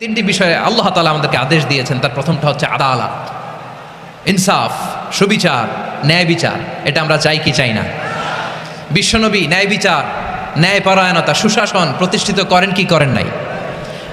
তিনটি বিষয়ে আল্লাহ তালা আমাদেরকে আদেশ দিয়েছেন। তার প্রথমটা হচ্ছে আদালত, ইনসাফ, সুবিচার, ন্যায় বিচার। এটা আমরা চাই কি চাই না? বিশ্বনবী ন্যায় বিচার, ন্যায়পরায়ণতা, সুশাসন প্রতিষ্ঠিত করেন কি করেন নাই?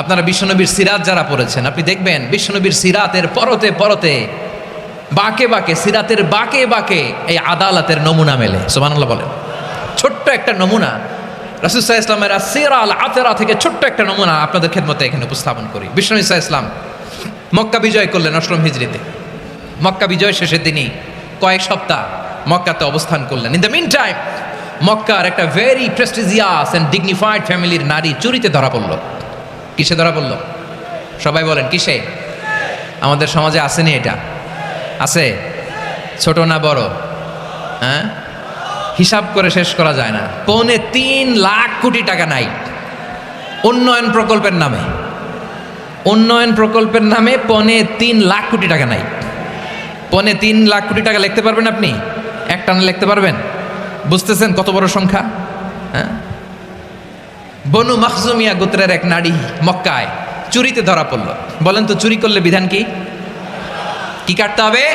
আপনারা বিশ্বনবীর সিরাত যারা পড়েছেন, আপনি দেখবেন বিশ্বনবীর সিরাতের পরতে পরতে, বাকে বাকে, সিরাতের বাকে বাকে এই আদালতের নমুনা মেলে। সুবহানাল্লাহ বলেন। ছোট্ট একটা নমুনা রাসুসাহ ইসলামের সিরা আল আতেরা থেকে ছোট্ট একটা নমুনা আপনাদের খেদমতে এখানে উপস্থাপন করি। বিষ্ণু ইসা ইসলাম, মক্কা বিজয় করলেন অষ্টম হিজড়িতে। মক্কা বিজয় শেষের দিনই কয়েক সপ্তাহ মক্কাতে অবস্থান করলেন। ইন দ্য মিন টাইম মক্কার একটা ভেরি প্রেস্টিজিয়াস অ্যান্ড ডিগনিফাইড ফ্যামিলির নারী চুরিতে ধরা পড়ল। কিসে ধরা পড়ল? সবাই বলেন, কিসে? আমাদের সমাজে আসেনি এটা। আছে? ছোট না বড়? হ্যাঁ? হিসাব করে শেষ করা যায় না। পৌনে তিন লাখ কোটি টাকা নাই। উন্নয়ন প্রকল্পের নামে। উন্নয়ন প্রকল্পের নামে পৌনে তিন লাখ কোটি টাকা নাই। পৌনে তিন লাখ কোটি টাকা লিখতে পারবেন আপনি? এক টানে লিখতে পারবেন? বুঝতেছেন কত বড় সংখ্যা? হ্যাঁ? বনু মাহজুমিয়া গোত্রের এক নারী মক্কায় চুরিতে ধরা পড়ল। বলেন তো চুরি করলে বিধান কি? কি কাটতে হবে?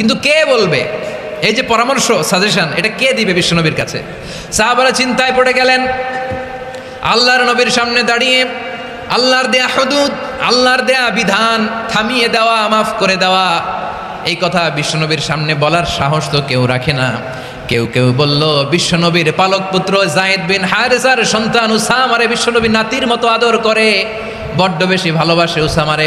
কিন্তু কে বলবে? এই যে পরামর্শ সাজেশন এটা কে দিবে বিশ্বনবীর কাছে? সাহাবারা চিন্তায় পড়ে গেলেন, আল্লাহর নবীর সামনে দাঁড়িয়ে, আল্লাহর দেয়া হদুদ, আল্লাহর দেয়া বিধান থামিয়ে দেওয়া, মাফ করে দেওয়া, এই কথা বিশ্বনবীর সামনে বলার সাহস তো কেউ রাখে না। কেউ কেউ বলল, বিশ্বনবীর পালক পুত্র জায়েদ বিন হারেসার সন্তান উসামারে বিশ্বনবীর নাতির মতো আদর করে, বড্ড বেশি ভালোবাসে উসামারে।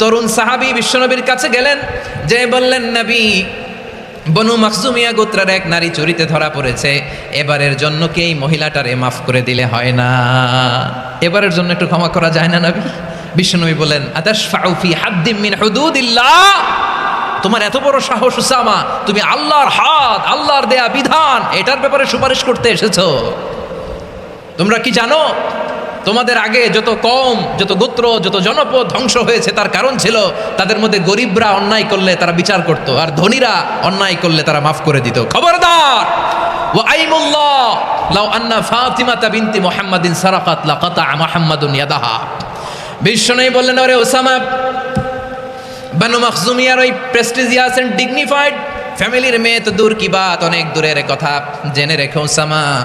তরুণ সাহাবি বিশ্বনবীর কাছে গেলেন যে বললেন, নবী, বনু মাকসুমিয়া গোত্রার এক নারী চুরিতে ধরা পড়েছে। এবারের জন্য কি এই মহিলাটারে মাফ করে দিলে হয় না? এবারের জন্য একটু ক্ষমা করা যায় না, নবী? বিশ্বনবী বলেন আদাস ফাউফি হাদ্দিম মিন হুদুদিল্লাহ। তোমার এত বড় সাহস, উসামা, তুমি আল্লাহর হাত, আল্লাহর দেয়া বিধান, এটার ব্যাপারে সুপারিশ করতে এসেছ। তোমরা কি জানো তোমাদের আগে যত কম যত গোত্র, যত জনপদ ধ্বংস হয়েছে, তার কারণ ছিল তাদের মধ্যে গরিবরা অন্যায় করলে তারা বিচার করত, আর ধনীরা অন্যায় করলে তারা মাফ করে দিত। খবরদার! আন্না বললেন, ওরে ওসামা ওই প্রেস্টিজিয়াস ফ্যামিলির মেয়ে তো দূর অনেক দূরের কথা। জেনে রেখো সামা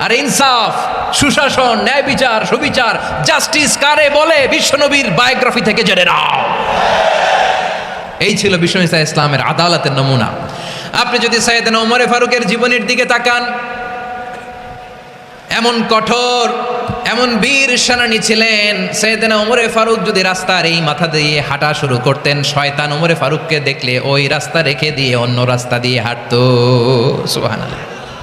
আর ইনসাফ, সুশাসন, ন্যায় বিচার, সুবিচার, জাস্টিস কারে বলে বিশ্বনবীর বায়োগ্রাফি থেকে জেনে নাও। এই ছিল ইসা ইসলামের আদালতের নমুনা। আপনি যদি সাইয়েদানা ওমরে ফারুকের জীবনের দিকে তাকান, এমন কঠোর, এমন বীর সেনানী ছিলেন সৈয়দনা ওমরে ফারুক যদি রাস্তার এই মাথা দিয়ে হাঁটা শুরু করতেন, শয়তান ওমরে ফারুককে দেখলে ওই রাস্তা রেখে দিয়ে অন্য রাস্তা দিয়ে হাঁটতো। সুবহানাল্লাহ।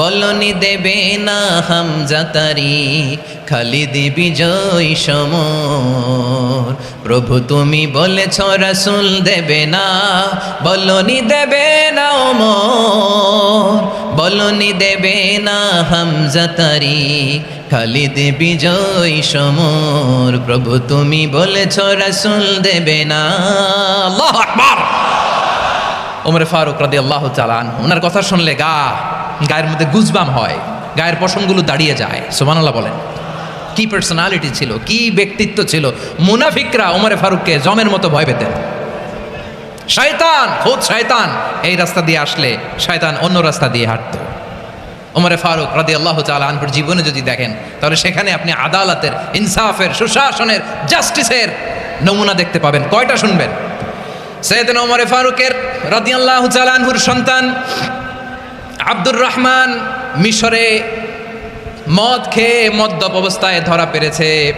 বলনি দেবে না হামজা তারি, খালিদি বিজয় সমর। প্রভু তুমি বলেছ, রাসূল দেবে না, বলনি দেবে না ওমর। বলনি দেবে না হামজা তারি, খালিদ বিজয় সমর। প্রভু তুমি বলেছ, রাসূল দেবে না। ওমরে ফারুক রাদি আল্লাহ চালান ওনার কথা শুনলে গা গায়ের মধ্যে গুজবাম হয়, গায়ের পশমগুলো দাঁড়িয়ে যায় সোমানাল্লাহ বলেন। কি পার্সোনালিটি ছিল, কি ব্যক্তিত্ব ছিল? মুনাফিকরা ওমরে ফারুককে জমের মতো ভয় পেতেন। শয়তান, খোদ শয়তান, এই রাস্তা দিয়ে আসলে শয়তান অন্য রাস্তা দিয়ে হাঁটতো। ওমরে ফারুক রাদি আল্লাহ আনহুর জীবনে যদি দেখেন, তাহলে সেখানে আপনি আদালতের, ইনসাফের, সুশাসনের, জাস্টিসের নমুনা দেখতে পাবেন। কয়টা শুনবেন? সৈয়দিন ওমরে ফারুকের রাদিয়াল্লাহু আনহুর সন্তান আব্দুর রহমান মিশরে মদ খেয়ে মদ্যপ অবস্থায় ধরা পেরেছে।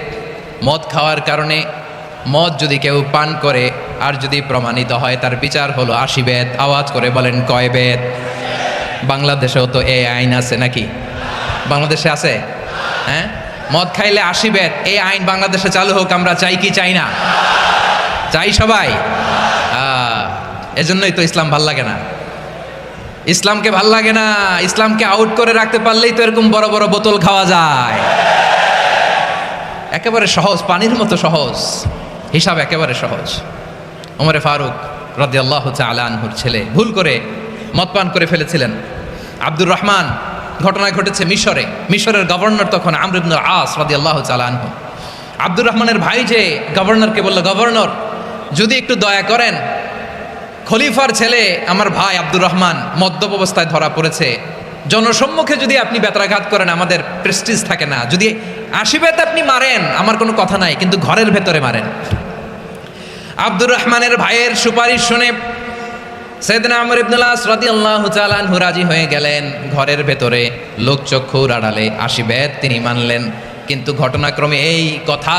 মদ খাওয়ার কারণে মদ যদি কেউ পান করে, আর যদি প্রমাণিত হয়, তার বিচার হলো আশি বেদ। আওয়াজ করে বলেন, কয় বেদ? বাংলাদেশেও তো এই আইন আছে নাকি? বাংলাদেশে আছে? হ্যাঁ? মদ খাইলে আশি বেদ। এই আইন বাংলাদেশে চালু হোক, আমরা চাই কি, চাই না? চাই সবাই? এজন্যই তো ইসলাম ভালো লাগে না। ইসলামকে ভালো লাগে না, ইসলামকে আউট করে রাখতে পারলেই তো এরকম বড় বড় বোতল খাওয়া যায়। একেবারে সহজ, পানির মতো সহজ। হিসাব একেবারে সহজ। ওমরে ফারুক রাদি আল্লাহ আনহুর ছেলে ভুল করে মদ পান করে ফেলেছিলেন। আব্দুর রহমান ঘটনা ঘটেছে মিশরে। মিশরের গভর্নর তখন আমর ইবনুল আস রাদি আল্লাহ আনহু। আব্দুর রহমানের ভাই যে গভর্নরকে বলল, গভর্নর, যদি একটু দয়া করেন খলিফার ছেলে আমার ভাই আব্দুর রহমান মদ্যপ অবস্থায় ধরা পড়েছে। জনসম্মুখে যদি আপনি বেতরাঘাত করেন, আমাদের প্রেস্টিজ থাকে না। যদি আশীর্বাদ আপনি মারেন, আমার কোনো কথা নাই, কিন্তু ঘরের ভেতরে মারেন। আব্দুর রহমানের ভাইয়ের সুপারিশ শুনে সেদিন আমর ইবনুল্লাহ রাদি আল্লাহ চালানহু রাজি হয়ে গেলেন। ঘরের ভেতরে লোকচক্ষুর আড়ালে আশীবেদ তিনি মানলেন। কিন্তু ঘটনাক্রমে এই কথা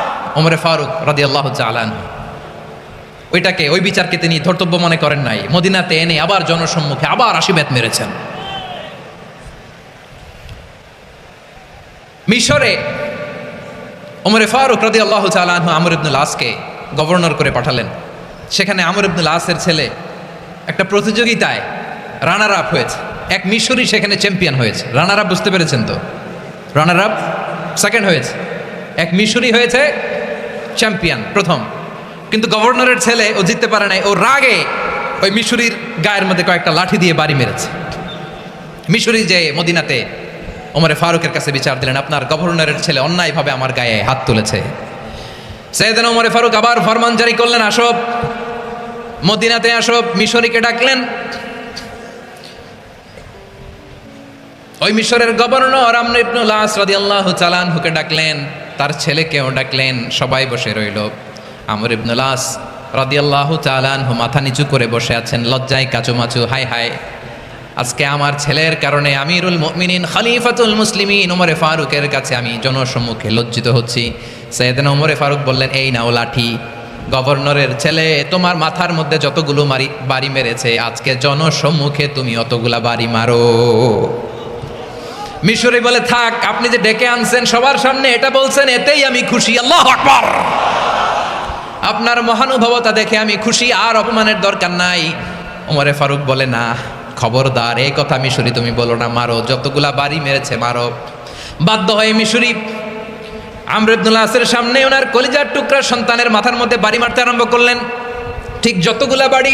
ওমরে ফারুক রাদি আল্লাহ চালান ওইটাকে, ওই বিচারকে তিনি ধর্তব্য মনে করেন নাই। মদিনাতে এনে আবার জনসম্মুখে আবার আশীর্বাদ মেরেছেন। মিশরে ওমরে ফারুক রাদি আল্লাহ চালান আমর ইবনুল আসকে গভর্নর করে পাঠালেন। সেখানে আমর ইবনুল আসের ছেলে একটা প্রতিযোগিতায় রানার আপ হয়েছে। এক মিশরি সেখানে চ্যাম্পিয়ন হয়েছে। রানার আপ বুঝতে পেরেছেন তো? রানার আপ সেকেন্ড হয়েছে। এক মিশরি হয়েছে চ্যাম্পিয়ন প্রথম। কিন্তু গভর্নরের ছেলে ও জিততে পারে নাই, ও রাগে ওই মিশরির গায়ের মধ্যে কয়েকটা লাঠি দিয়ে বাড়ি মেরেছে। মিশরি যে মদিনাতে ওমরে ফারুকের কাছে বিচার দিলেন, আপনার গভর্নরের ছেলে অন্যায়ভাবে আমার গায়ে হাত তুলেছে। সৈয়দনা ওমরে ফারুক আবার ফরমান জারি করলেন, আসব। মদিনাতে আসব, মিশরীকে ডাকলেন। ওই মিশরের গভর্নর আমর ইবনুল আস রাদিয়াল্লাহু চালানহুকে ডাকলেন। তার ছেলেকেও ডাকলেন, সবাই বসে রইল। আমর ইবনুল আস রাদিয়াল্লাহু চালানহু মাথা নিচু করে বসে আছেন, লজ্জায় কাচুমাচু হাই হাই আজকে আমার ছেলের কারণে আমিরুল মুমিনিন, খলিফাতুল মুসলিমিন ওমরে ফারুকের কাছে আমি জনসম্মুখে লজ্জিত হচ্ছি। সৈয়দনা ওমরে ফারুক বললেন, এই নাও লাঠি। গভর্নরের ছেলে, তোমার মাথার মধ্যে যতগুলো মারি, বাড়ি মেরেছে, আজকে জনসম্মুখে তুমি অতগুলা বাড়ি মারো। মিশরি বলে, থাক, আপনি যে ডেকে আনছেন সবার সামনে এটা বলছেন, এতেই আমি খুশি। আল্লাহ আকবার! আপনার মহানুভবতা দেখে আমি খুশি, আর অপমানের দরকার নাই। ওমরে ফারুক বলে, না, খবরদার, এই কথা মিশরি তুমি বলো না, মারো। যতগুলা বাড়ি মেরেছে, মারো। বাধ্য হয়ে মিশরি আমরুদ্দুল্লাহ সামনে ওনার কলিজার টুকরা সন্তানের মাথার মধ্যে বাড়ি মারতে আরম্ভ করলেন। ঠিক যতগুলা বাড়ি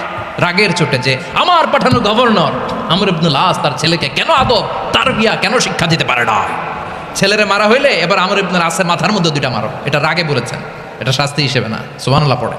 রাগের চোটে যে আমার পাঠানো গভর্নর আমর ইবনুল আস তার ছেলেকে কেন আদব, তার বিয়া কেন শিক্ষা দিতে পারে না? ছেলেরে মারা হইলে এবার আমর ইবনুল আসের মাথার মধ্যে দুইটা মারো। এটা রাগে বলেছেন, এটা শাস্তি হিসেবে না, সুবহানাল্লাহ পড়ে।